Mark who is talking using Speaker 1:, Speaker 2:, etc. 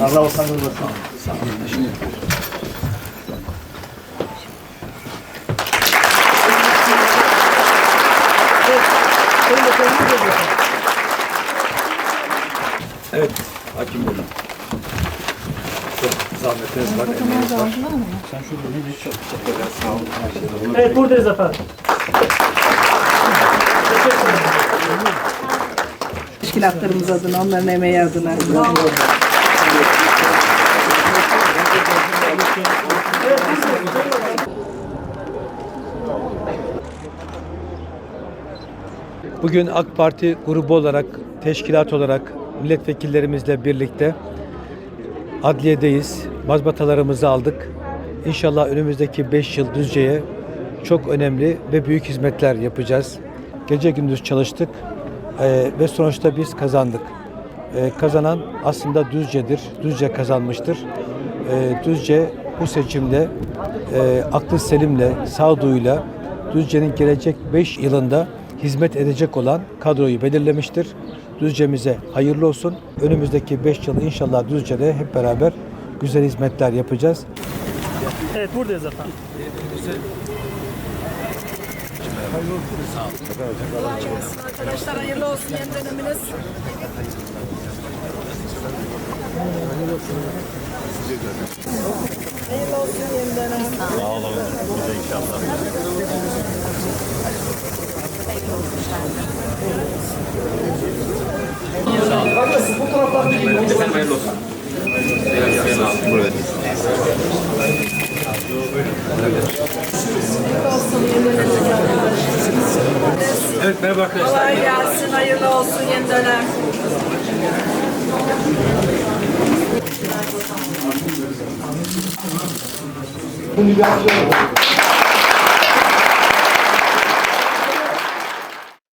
Speaker 1: Allah olsan olur. Evet, hakim buyurun. Zahmetiniz var. Sen şurada ne diyor? Çok teşekkürler, sağ olun.
Speaker 2: Evet buradayız efendim.
Speaker 3: Teşkilatlarımız adına, onların emeği adına.
Speaker 4: Bugün AK Parti grubu olarak, teşkilat olarak milletvekillerimizle birlikte adliyedeyiz. Mazbatalarımızı aldık. İnşallah önümüzdeki 5 yıl Düzce'ye çok önemli ve büyük hizmetler yapacağız. Gece gündüz çalıştık eee, ve sonuçta biz kazandık. Eee, kazanan aslında Düzce'dir. Düzce kazanmıştır. Eee, Düzce bu seçimde eee aklı selimle, sağduyuyla Düzce'nin gelecek 5 yılında hizmet edecek olan kadroyu belirlemiştir. Düzce'mize hayırlı olsun. Önümüzdeki 5 yıl inşallah Düzce'de hep beraber güzel hizmetler yapacağız.
Speaker 2: Evet buradayız efendim.
Speaker 3: Arkadaşlar hayırlı olsun yeni döneminiz. Hayırlı olsun yeni dönem.
Speaker 1: Evet, merhaba arkadaşlar.
Speaker 3: Kolay gelsin, hayırlı olsun yeni dönem.
Speaker 1: Bunu bir.